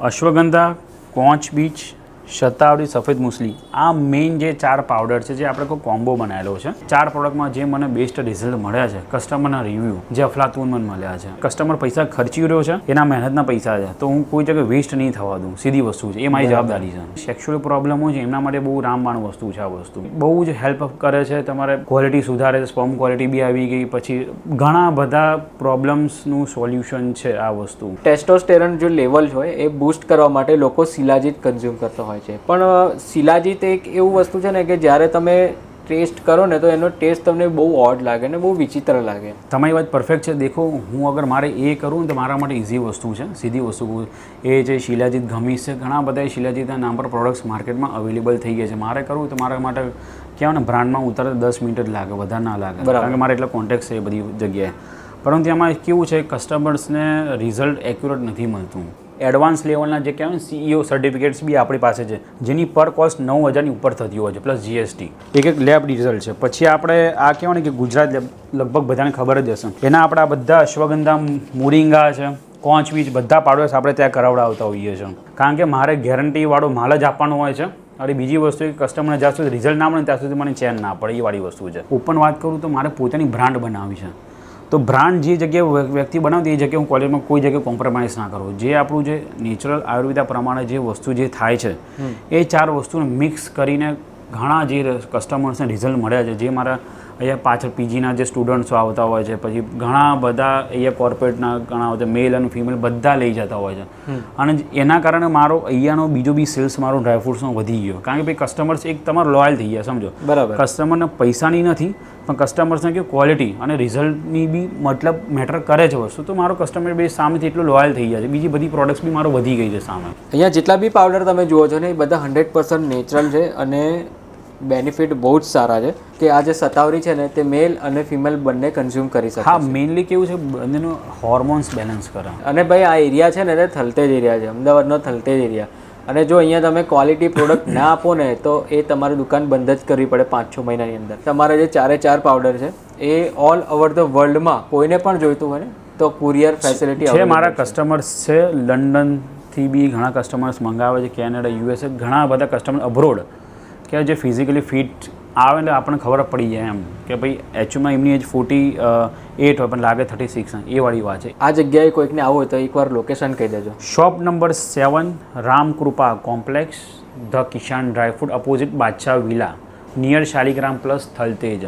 Ashwagandha કોંચ beach shatavari સફેદ મુસલી. આ main જે ચાર પાવડર છે જે આપણે કોઈ કોમ્બો બનાવેલો છે ચાર પ્રોડક્ટમાં જે મને બેસ્ટ રિઝલ્ટ મળ્યા છે કસ્ટમરના રિવ્યૂ જે અફલાતુન મને મળ્યા છે. કસ્ટમર પૈસા ખર્ચી રહ્યો છે એના મહેનતના પૈસા છે. તો હું કોઈ જગ્યાએ વેસ્ટ નહીં થવા દઉં સીધી વસ્તુ છે. એ મારી જવાબદારી છે. સેક્સ્યુઅલ પ્રોબ્લેમ હોય છે એમના માટે બહુ રામબાણ વસ્તુ છે આ વસ્તુ. બહુ જ હેલ્પ કરે છે તમારે ક્વોલિટી સુધારે છે સ્પમ ક્વોલિટી બી આવી ગઈ પછી ઘણા બધા પ્રોબ્લેમ્સનું સોલ્યુશન છે આ વસ્તુ. ટેસ્ટોસ્ટેરોન જો લેવલ હોય એ બૂસ્ટ કરવા માટે લોકો શિલાજીત કન્ઝ્યુમ કરતા હોય છે. પણ શિલાજીત એક એવું વસ્તુ છે ને કે જ્યારે તમે ટેસ્ટ કરો ને તો એનો ટેસ્ટ તમને બહુ ઓડ લાગે ને બહુ વિચિત્ર લાગે. તમારી વાત પરફેક્ટ છે. દેખો હું અગર મારે એ કરું ને તો મારા માટે ઇઝી વસ્તુ છે. સીધી વસ્તુ એ જે શિલાજીત ગમીશ છે ઘણા બધા શિલાજીતના નામ પર પ્રોડક્ટ્સ માર્કેટમાં અવેલેબલ થઈ ગયા છે. મારે કરવું તો મારા માટે કહેવાય ને બ્રાન્ડમાં ઉતરે દસ મિનિટ જ લાગે વધારે ના લાગે. બરાબર. કારણ કે મારે એટલો કોન્ટેક્ટ છે એ બધી જગ્યાએ. પરંતુ એમાં કેવું છે કસ્ટમર્સને રિઝલ્ટ એક્યુરેટ નથી મળતું. એડવાન્સ લેવલના જે કહેવાય સીઈઓ સર્ટિફિકેટ્સ બી આપણી પાસે છે, જેની પર કોસ્ટ નવ હજારની ઉપર થતી હોય છે પ્લસ જીએસટી એક એક લેબ રિઝલ્ટ છે. પછી આપણે આ કહેવાય ને કે ગુજરાત લગભગ બધાને ખબર જ હશે. એના આપણા બધા અશ્વગંધા મોરિંગા છે, કોંચ બીજ બધા પાડોશ આપણે ત્યાં કરાવડાવતા હોઈએ છીએ. કારણ કે મારે ગેરંટીવાળો માલ જ આપવાનો હોય છે, અને બીજી વસ્તુ એ કસ્ટમરને જ્યાં સુધી રિઝલ્ટ ના મળે ત્યાં સુધી મને ચેન ના પડે, એ વાળી વસ્તુ છે. ઓપન વાત કરું તો મારે પોતાની બ્રાન્ડ બનાવવી છે. તો બ્રાન્ડ જે જગ્યાએ વ્યક્તિ બનાવતી એ જગ્યાએ હું ક્વોલિટીમાં કોઈ જગ્યાએ કોમ્પ્રોમાઇઝ ના કરું. જે આપણું જે નેચરલ આયુર્વેદા પ્રમાણે જે વસ્તુ જે થાય છે એ ચાર વસ્તુને મિક્સ કરીને ઘણા જે કસ્ટમર્સને રિઝલ્ટ મળ્યા છે. જે મારા અહીંયા પાછળ પીજીના જે સ્ટુડન્ટ્સો આવતા હોય છે પછી ઘણા બધા અહીંયા કોર્પોરેટના ઘણા હોય છે મેલ અને ફિમેલ બધા લઈ જતા હોય છે. અને એના કારણે મારો અહીંયાનો બીજો બી સેલ્સ મારો ડ્રાયફ્રૂટ્સનો વધી ગયો. કારણ કે ભાઈ કસ્ટમર્સ એક તમારો લોયલ થઈ ગયા સમજો. બરાબર. કસ્ટમરને પૈસાની નથી પણ કસ્ટમર્સને કે ક્વોલિટી અને રિઝલ્ટની બી મતલબ મેટર કરે છે વસ્તુ. તો મારો કસ્ટમર બેઝ સામેથી એટલો લોયલ થઈ ગયા છે. બીજી બધી પ્રોડક્ટ્સ બી મારો વધી ગઈ છે સામે. અહીંયા જેટલા બી પાવડર તમે જુઓ છો ને એ બધા હંડ્રેડ પર્સન્ટ નેચરલ છે અને બેનિફિટ બહુ જ સારા છે કે આ જે સતાવરી છે ને તે મેલ અને ફિમેલ બંને કન્ઝ્યુમ કરી શકે હા મેઇનલી કેવું છે બંનેનું હોર્મોન્સ બેલેન્સ કરે. અને ભાઈ આ એરિયા છે ને તે થલતેજ એરિયા છે. અમદાવાદનો થલતેજ એરિયા અને જો અહીંયા તમે ક્વોલિટી પ્રોડક્ટ ના આપો ને તો એ તમારી દુકાન બંધ જ કરવી પડે પાંચ છ મહિનાની અંદર. તમારા જે ચારે ચાર પાવડર છે એ ઓલ ઓવર ધ વર્લ્ડમાં કોઈને પણ જોઈતું હોય ને તો કુરિયર ફેસિલિટી છે મારા કસ્ટમર્સ છે લંડનથી બી ઘણા કસ્ટમર્સ મંગાવે છે કેનેડા યુએસએ ઘણા બધા કસ્ટમર અબ્રોડ કે જે ફિઝિકલી ફિટ આવે એટલે આપણને ખબર પડી જાય એમ કે ભાઈ એચયુમાં એમની એજ ફોર્ટી એટ હોય પણ લાગે થર્ટી સિક્સ એ વાળી વાત છે. આ જગ્યાએ કોઈકને આવવું હોય તો એકવાર લોકેશન કહી દેજો. Shop number seven Ramkrupa complex the Kishan dry fruit opposite Badshah villa near Shaligram plus Thaltej